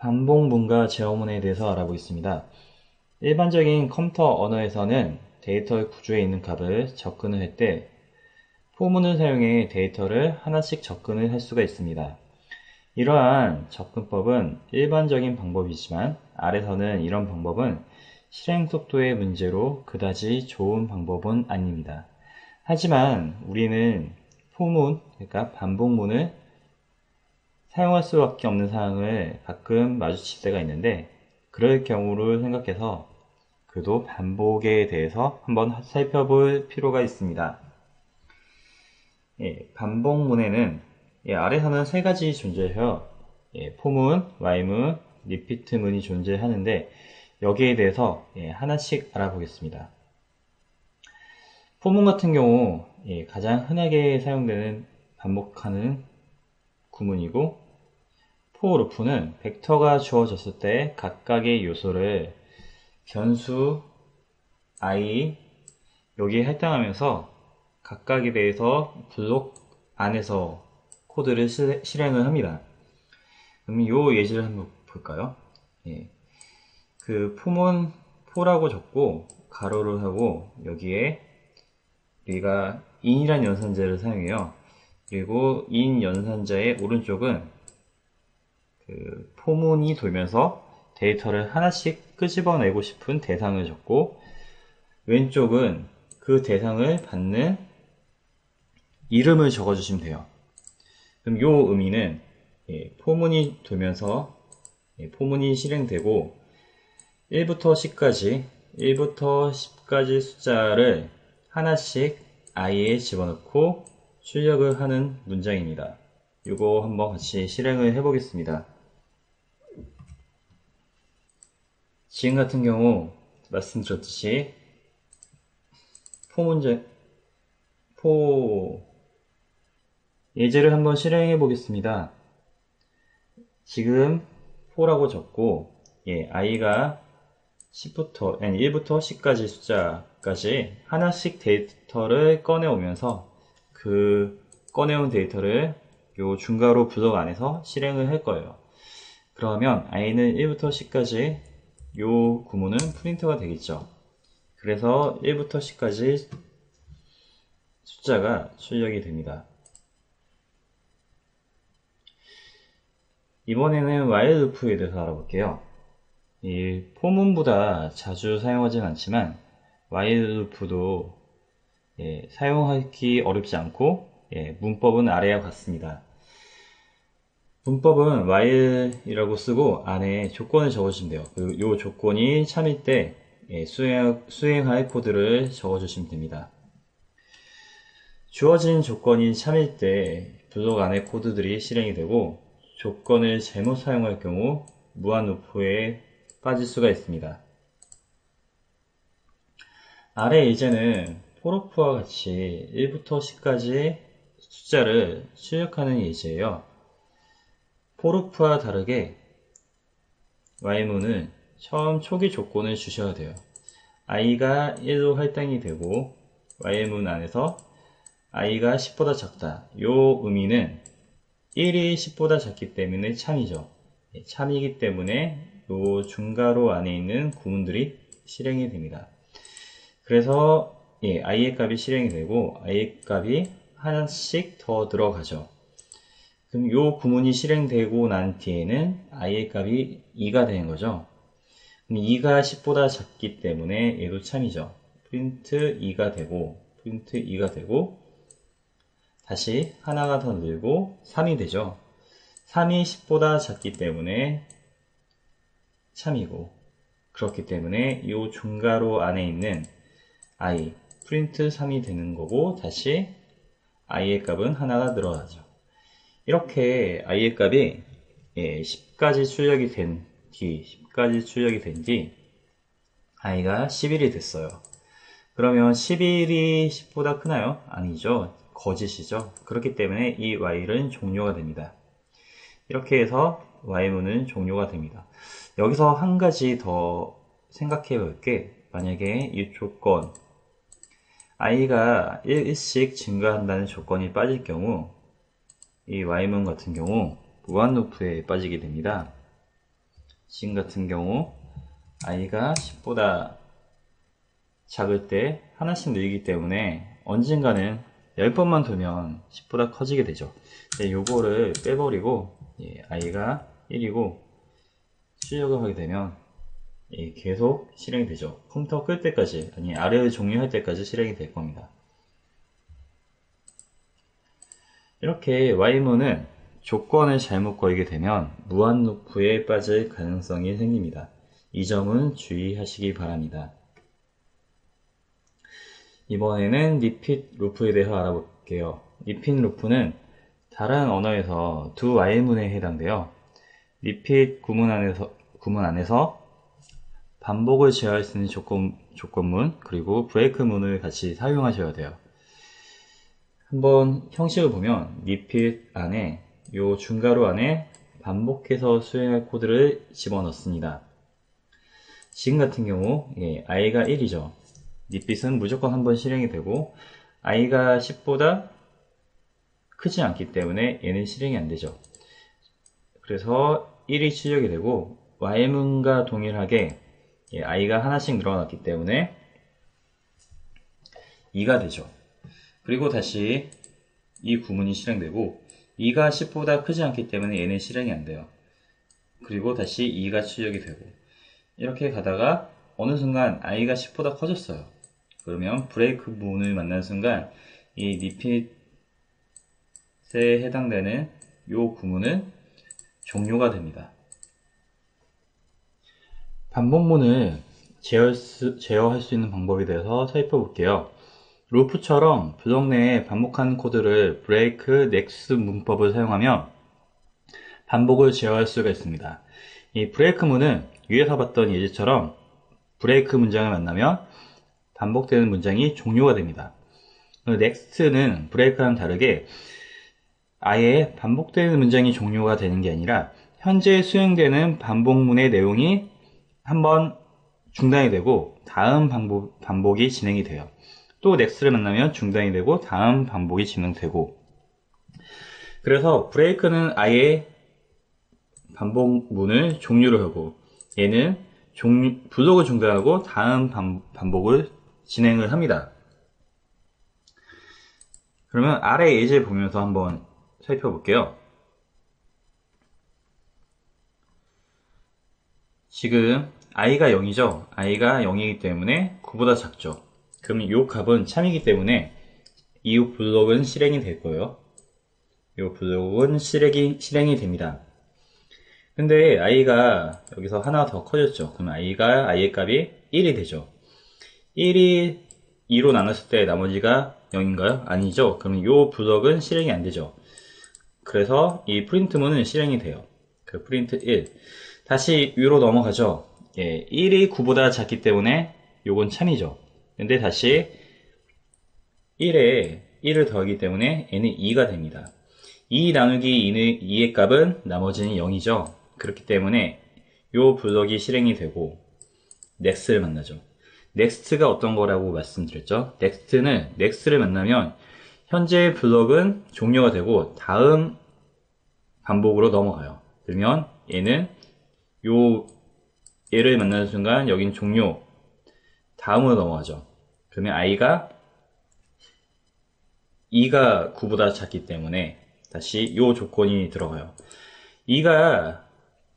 반복문과 제어문에 대해서 알아보겠습니다. 일반적인 컴퓨터 언어에서는 데이터의 구조에 있는 값을 접근을 할 때 포문을 사용해 데이터를 하나씩 접근을 할 수가 있습니다. 이러한 접근법은 일반적인 방법이지만 아래서는 이런 방법은 실행 속도의 문제로 그다지 좋은 방법은 아닙니다. 하지만 우리는 포문, 그러니까 반복문을 사용할 수밖에 없는 상황을 가끔 마주칠 때가 있는데 그럴 경우를 생각해서 그도 반복에 대해서 한번 살펴볼 필요가 있습니다. 예, 반복문에는 예, 아래서는 세 가지 존재해요. 예, 포문, 와이문, 리피트문이 존재하는데 여기에 대해서 예, 하나씩 알아보겠습니다. 포문 같은 경우 예, 가장 흔하게 사용되는 반복하는 구문이고 포루프는 벡터가 주어졌을 때 각각의 요소를 변수 i 여기에 할당하면서 각각에 대해서 블록 안에서 코드를 실행을 합니다. 그럼 이 예시를 한번 볼까요? 예. 그 포문 포라고 적고 가로를 하고 여기에 우리가 in이란 연산자를 사용해요. 그리고 in 연산자의 오른쪽은 그 포문이 돌면서 데이터를 하나씩 끄집어내고 싶은 대상을 적고 왼쪽은 그 대상을 받는 이름을 적어주시면 돼요. 그럼 요 의미는 예, 포문이 돌면서 예, 포문이 실행되고 1부터 10까지 1부터 10까지 숫자를 하나씩 i에 집어넣고 출력을 하는 문장입니다. 이거 한번 같이 실행을 해보겠습니다. 지금 같은 경우 말씀드렸듯이 포 문제 포 예제를 한번 실행해 보겠습니다. 지금 포라고 적고 예, i가 10부터 아니 1부터 10까지 숫자까지 하나씩 데이터를 꺼내 오면서 그 꺼내온 데이터를 요 중괄호 부석 안에서 실행을 할 거예요. 그러면 i는 1부터 10까지 요 구문은 프린터가 되겠죠. 그래서 1부터 10까지 숫자가 출력이 됩니다. 이번에는 while loop에 대해서 알아볼게요. 이 포문보다 자주 사용하진 않지만 while loop도 예, 사용하기 어렵지 않고 예, 문법은 아래와 같습니다. 문법은 while이라고 쓰고 안에 조건을 적어주시면 돼요. 이 조건이 참일 때 예, 수행, 수행할 코드를 적어주시면 됩니다. 주어진 조건이 참일 때 블록 안에 코드들이 실행이 되고 조건을 잘못 사용할 경우 무한 루프에 빠질 수가 있습니다. 아래 예제는 포로프와 같이 1부터 10까지 숫자를 출력하는 예제예요. 포르프와 다르게 y문은 처음 초기 조건을 주셔야 돼요. i가 1로 할당이 되고 y문 안에서 i가 10보다 작다. 요 의미는 1이 10보다 작기 때문에 참이죠. 예, 참이기 때문에 요 중괄호 안에 있는 구문들이 실행이 됩니다. 그래서 예, i의 값이 실행이 되고 i의 값이 하나씩 더 들어가죠. 그럼 이 구문이 실행되고 난 뒤에는 i의 값이 2가 되는 거죠. 그럼 2가 10보다 작기 때문에 얘도 참이죠. 프린트 2가 되고 프린트 2가 되고 다시 하나가 더 늘고 3이 되죠. 3이 10보다 작기 때문에 참이고 그렇기 때문에 이 중괄호 안에 있는 i 프린트 3이 되는 거고 다시 i의 값은 하나가 늘어나죠. 이렇게 i의 값이 10까지 예, 출력이 된 뒤, 10까지 출력이 된 뒤, i가 11이 됐어요. 그러면 11이 10보다 크나요? 아니죠. 거짓이죠. 그렇기 때문에 이 while은 종료가 됩니다. 이렇게 해서 while문은 종료가 됩니다. 여기서 한 가지 더 생각해 볼 게 만약에 이 조건 i가 1씩 증가한다는 조건이 빠질 경우 이 y문 같은 경우 무한 루프에 빠지게 됩니다. 지금 같은 경우 i가 10보다 작을 때 하나씩 늘기 때문에 언젠가는 10번만 두면 10보다 커지게 되죠. 네, 요거를 빼버리고 예, i가 1이고 출력을 하게 되면 예, 계속 실행이 되죠. 컴퓨터 끌 때까지 아니 아래를 종료할 때까지 실행이 될 겁니다. 이렇게 y문은 조건을 잘못 걸게 되면 무한 루프에 빠질 가능성이 생깁니다. 이 점은 주의하시기 바랍니다. 이번에는 리핏 루프에 대해서 알아볼게요. 리핏 루프는 다른 언어에서 두 while문에 해당돼요. 리핏 구문 안에서, 구문 안에서 반복을 제어할 수 있는 조건, 조건문, 그리고 브레이크문을 같이 사용하셔야 돼요. 한번 형식을 보면 리핏 안에 요 중괄호 안에 반복해서 수행할 코드를 집어넣습니다. 지금 같은 경우 예, i가 1이죠. 리핏은 무조건 한번 실행이 되고 i가 10보다 크지 않기 때문에 얘는 실행이 안 되죠. 그래서 1이 출력이 되고 y문과 동일하게 예, i가 하나씩 늘어났기 때문에 2가 되죠. 그리고 다시 이 구문이 실행되고 2가 10보다 크지 않기 때문에 얘는 실행이 안 돼요. 그리고 다시 2가 출력이 되고 이렇게 가다가 어느 순간 i가 10보다 커졌어요. 그러면 브레이크 문을 만난 순간 이 리핏에 해당되는 이 구문은 종료가 됩니다. 반복문을 제어 제어할 수 있는 방법에 대해서 살펴볼게요. 루프처럼 블록 내에 반복하는 코드를 브레이크 넥스 문법을 사용하면 반복을 제어할 수가 있습니다. 이 브레이크 문은 위에서 봤던 예제처럼 브레이크 문장을 만나면 반복되는 문장이 종료가 됩니다. 넥스트는 브레이크와는 다르게 아예 반복되는 문장이 종료가 되는 게 아니라 현재 수행되는 반복문의 내용이 한번 중단이 되고 다음 반복, 반복이 진행이 돼요. 또 넥스를 만나면 중단이 되고 다음 반복이 진행되고 그래서 브레이크는 아예 반복문을 종료를 하고 얘는 종류, 부속을 중단하고 다음 반, 반복을 진행을 합니다. 그러면 아래 예제 보면서 한번 살펴볼게요. 지금 i가 0이죠. i가 0이기 때문에 9보다 작죠. 그럼 이 값은 참이기 때문에 이 블록은 실행이 될 거예요. 이 블록은 실행이, 실행이 됩니다. 근데 i가 여기서 하나 더 커졌죠. 그럼 i가 i의 값이 1이 되죠. 1이 2로 나눴을 때 나머지가 0인가요? 아니죠. 그럼 이 블럭은 실행이 안 되죠. 그래서 이 프린트문은 실행이 돼요. 그 프린트 1. 다시 위로 넘어가죠. 예, 1이 9보다 작기 때문에 요건 참이죠. 근데 다시 1에 1을 더하기 때문에 얘는 2가 됩니다. 2 나누기 2의, 2의 값은 나머지는 0이죠. 그렇기 때문에 요 블럭이 실행이 되고 넥스를 만나죠. 넥스트가 어떤 거라고 말씀드렸죠? 넥스트는 넥스를 만나면 현재 블럭은 종료가 되고 다음 반복으로 넘어가요. 그러면 얘는 요 얘를 만나는 순간 여긴 종료 다음으로 넘어가죠. 그러면 i가 2가 9보다 작기 때문에 다시 요 조건이 들어가요. 2가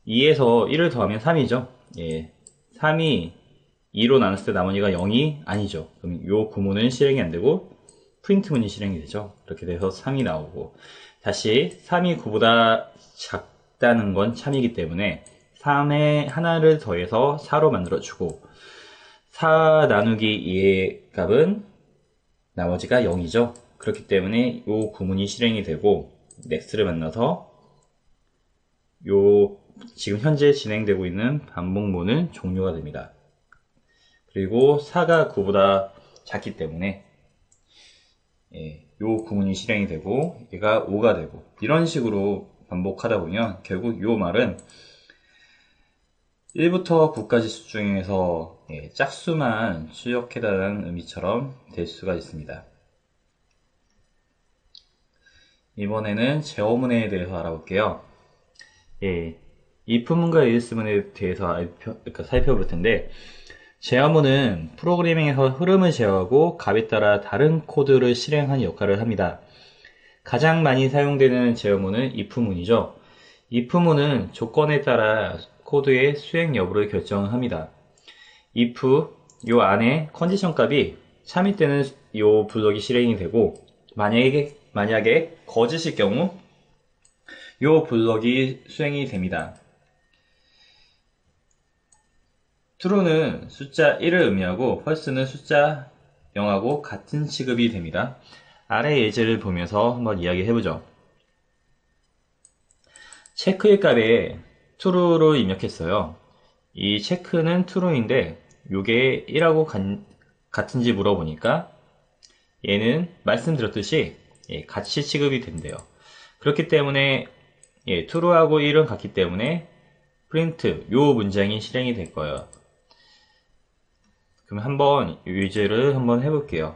2에서 1을 더하면 3이죠. 예. 3이 2로 나눴을 때 나머지가 0이 아니죠. 그럼 요 구문은 실행이 안 되고 프린트문이 실행이 되죠. 이렇게 돼서 3이 나오고 다시 3이 9보다 작다는 건 참이기 때문에 3에 하나를 더해서 4로 만들어주고 4 나누기 2의 값은 나머지가 0이죠. 그렇기 때문에 이 구문이 실행이 되고 넥스를 만나서 요 지금 현재 진행되고 있는 반복문은 종료가 됩니다. 그리고 4가 9보다 작기 때문에 예, 요 구문이 실행이 되고 얘가 5가 되고 이런 식으로 반복하다 보면 결국 요 말은 1부터 9까지 수 중에서 예, 짝수만 출력해달라는 의미처럼 될 수가 있습니다. 이번에는 제어문에 대해서 알아볼게요. 예, if문과 else문에 대해서 알펴- 그러니까 살펴볼 텐데 제어문은 프로그래밍에서 흐름을 제어하고 값에 따라 다른 코드를 실행하는 역할을 합니다. 가장 많이 사용되는 제어문은 if문이죠. if문은 조건에 따라 코드의 수행 여부를 결정합니다. if 요 안에 컨디션 값이 참일 때는 요 블럭이 실행이 되고 만약에 만약에 거짓일 경우 요 블럭이 수행이 됩니다. true는 숫자 1을 의미하고 false는 숫자 0하고 같은 취급이 됩니다. 아래 예제를 보면서 한번 이야기해 보죠. 체크의 값에 true로 입력했어요. 이 체크는 true인데 요게 1하고 같은지 물어보니까 얘는 말씀드렸듯이 예, 같이 취급이 된대요. 그렇기 때문에 예, true하고 1은 같기 때문에 print 요 문장이 실행이 될 거예요. 그럼 한번 이 예제를 한번 해볼게요.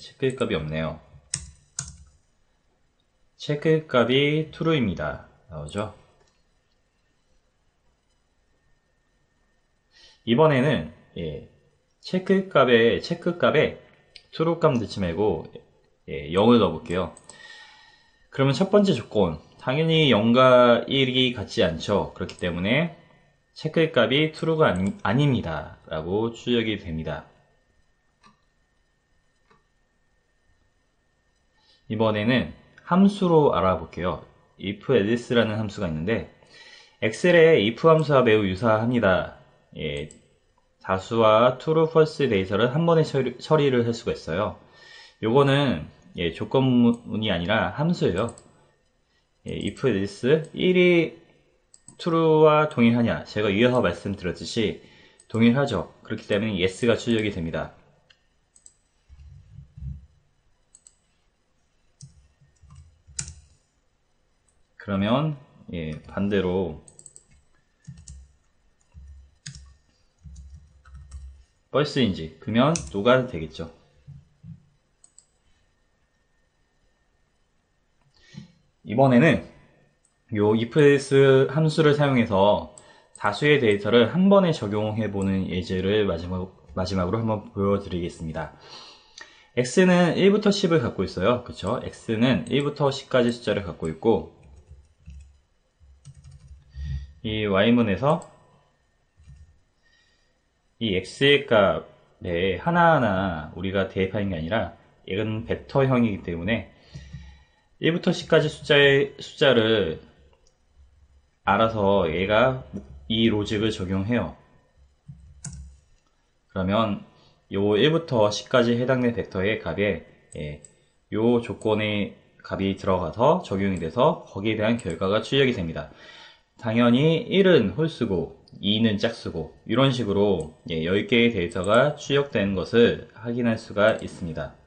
체크 값이 없네요. 체크 값이 true입니다. 나오죠? 이번에는 예, 체크 값에 체크 값에 true 값 넣지 말고 예, 0을 넣어볼게요. 그러면 첫 번째 조건 당연히 0과 1이 같지 않죠. 그렇기 때문에 체크 값이 true가 아니, 닙니다 라고 추적이 됩니다. 이번에는 함수로 알아볼게요. if els라는 함수가 있는데 엑셀의 if 함수와 매우 유사합니다. 예, 다수와 true, false 데이터를 한 번에 처리, 를할 수가 있어요. 요거는 예, 조건문이 아니라 함수예요. 예, if this 1이 true와 동일하냐 제가 이어서 말씀드렸듯이 동일하죠. 그렇기 때문에 yes가 출력이 됩니다. 그러면 예, 반대로 false인지 그러면 노가 되겠죠. 이번에는 요 ifelse 함수를 사용해서 다수의 데이터를 한 번에 적용해 보는 예제를 마지막, 마지막 으로 한번 보여드리겠습니다. x는 1부터 10을 갖고 있어요. 그쵸? x는 1부터 10까지 숫자를 갖고 있고 이 y문에서 이 x의 값에 하나하나 우리가 대입하는 게 아니라 이건 벡터형이기 때문에 1부터 10까지 숫자의 숫자를 알아서 얘가 이 로직을 적용해요. 그러면 요 1부터 10까지 해당된 벡터의 값에 예, 요 조건의 값이 들어가서 적용이 돼서 거기에 대한 결과가 출력이 됩니다. 당연히 1은 홀수고 2는 짝수고 이런 식으로 예, 10개의 데이터가 출력된 것을 확인할 수가 있습니다.